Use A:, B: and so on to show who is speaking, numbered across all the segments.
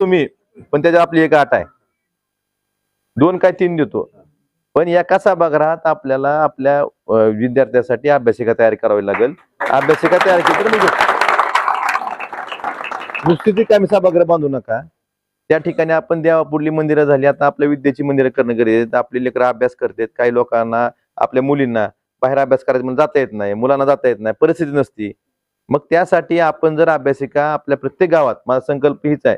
A: तुम्ही पण त्याच्यात आपली एक आठ आहे. दोन काय तीन देतो. पण एका सभागृहात आपल्याला आपल्या विद्यार्थ्यासाठी अभ्यासिका तयार करावी लागेल. अभ्यासिका तयार केली तर मी घेतो. नुसती ती काय सभागृह बांधू नका. त्या ठिकाणी आपण देवापुढली मंदिरं झाली आता आपल्या विद्येची मंदिरं करणं गरजेचं. आपली लेकरं अभ्यास करतात काही लोकांना आपल्या मुलींना बाहेर अभ्यास करायचं म्हणून जाता येत नाही मुलांना जाता येत नाही परिस्थिती नसती. मग त्यासाठी आपण जर अभ्यासिका आपल्या प्रत्येक गावात माझा संकल्प हीच आहे.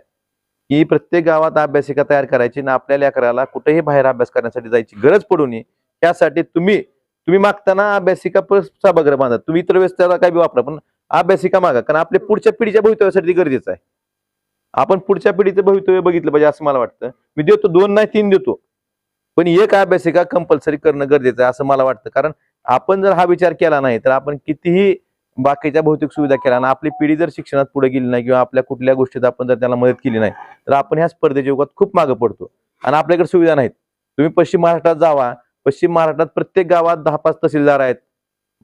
A: की प्रत्येक गावात अभ्यासिका तयार करायची ना आपल्या लेकराला कुठेही बाहेर अभ्यास करण्यासाठी जायची गरज पडू नये. त्यासाठी तुम्ही तुम्ही मागताना अभ्यासिका सभागृह बांधा. तुम्ही इतर वेळेस त्याला काय वापरा पण अभ्यासिका मागा कारण आपल्या पुढच्या पिढीच्या भवितव्यासाठी गरजेचं आहे. आपण पुढच्या पिढीचं भवितव्य बघितलं पाहिजे असं मला वाटतं. मी देतो दोन नाही तीन देतो. पण एक अभ्यासिका कंपल्सरी करणं गरजेचं आहे असं मला वाटतं. कारण आपण जर हा विचार केला नाही तर आपण कितीही बाकीच्या भौतिक सुविधा केल्या ना आपली पिढी जर शिक्षणात पुढे गेली नाही किंवा आपल्या कुठल्या गोष्टीत आपण जर त्याला मदत केली नाही तर आपण ह्या स्पर्धेच्या युगात खूप मागे पडतो. आणि आपल्याकडे सुविधा नाहीत. तुम्ही पश्चिम महाराष्ट्रात जावा. पश्चिम महाराष्ट्रात प्रत्येक गावात दहा पाच तहसीलदार आहेत.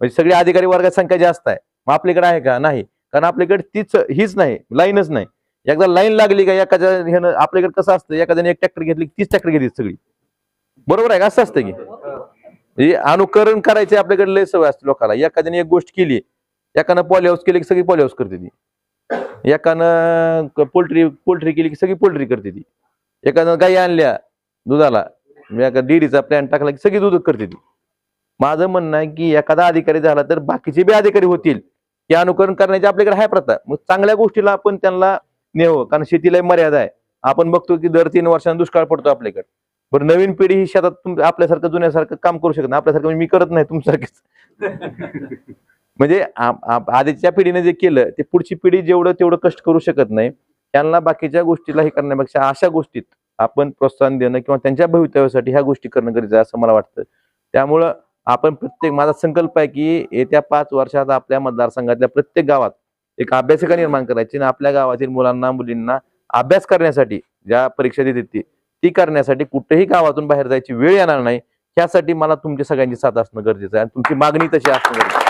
A: म्हणजे सगळे अधिकारी वर्गात संख्या जास्त आहे. मग आपल्याकडे आहे का? नाही. कारण आपल्याकडे तीच हीच नाही. लाईनच नाही. एकदा लाईन लागली का एखाद्या ह्यानं आपल्याकडे कसं असतं? एखाद्याने एक ट्रॅक्टर घेतली तीस ट्रॅक्टर घेतली सगळी. बरोबर आहे का? असं असतं की? म्हणजे अनुकरण करायचे आपल्याकडे लय सवय असते लोकांना एखाद्याने एक गोष्ट केली एकानं पॉली हाऊस केली की सगळी पॉली हाऊस करते ती. एकानं पोल्ट्री पोल्ट्री केली की सगळी पोल्ट्री करते ती. एकानं गाई आणल्या दुधाला. एका डेअरीचा प्लॅन टाकला की सगळी दूध करते ती. माझं म्हणणं आहे की एखादा अधिकारी झाला तर बाकीचे बी अधिकारी होतील. हे अनुकरण करण्याची आपल्याकडे आहे प्रथा. मग चांगल्या गोष्टीला आपण त्यांना नेहो कारण शेतीला मर्यादा आहे. आपण बघतो की दर तीन वर्षांना दुष्काळ पडतो आपल्याकडे. बरं नवीन पिढी ही शेतात आपल्यासारखं जुन्यासारखं काम करू शकत नाही. आपल्यासारखं मी करत नाही तुमच्यासारखेच म्हणजे आ- आधीच्या पिढीने जे केलं ते पुढची पिढी जेवढं तेवढं कष्ट करू शकत नाही त्यांना बाकीच्या गोष्टीला हे करण्यापेक्षा अशा गोष्टीत आपण प्रोत्साहन देणं किंवा त्यांच्या भवितव्यासाठी ह्या गोष्टी करणं गरजेचं आहे असं मला वाटतं. त्यामुळं आपण प्रत्येक माझा संकल्प आहे की येत्या पाच वर्षात आपल्या मतदारसंघातल्या प्रत्येक गावात एक अभ्यासिका निर्माण करायची आणि आपल्या गावातील मुलांना मुलींना अभ्यास करण्यासाठी ज्या परीक्षा देते ती ती करण्यासाठी कुठेही गावातून बाहेर जायची वेळ येणार नाही. ह्यासाठी मला तुमची सगळ्यांची साथ असणं गरजेचं आहे आणि तुमची मागणी तशी असणं गरजेचं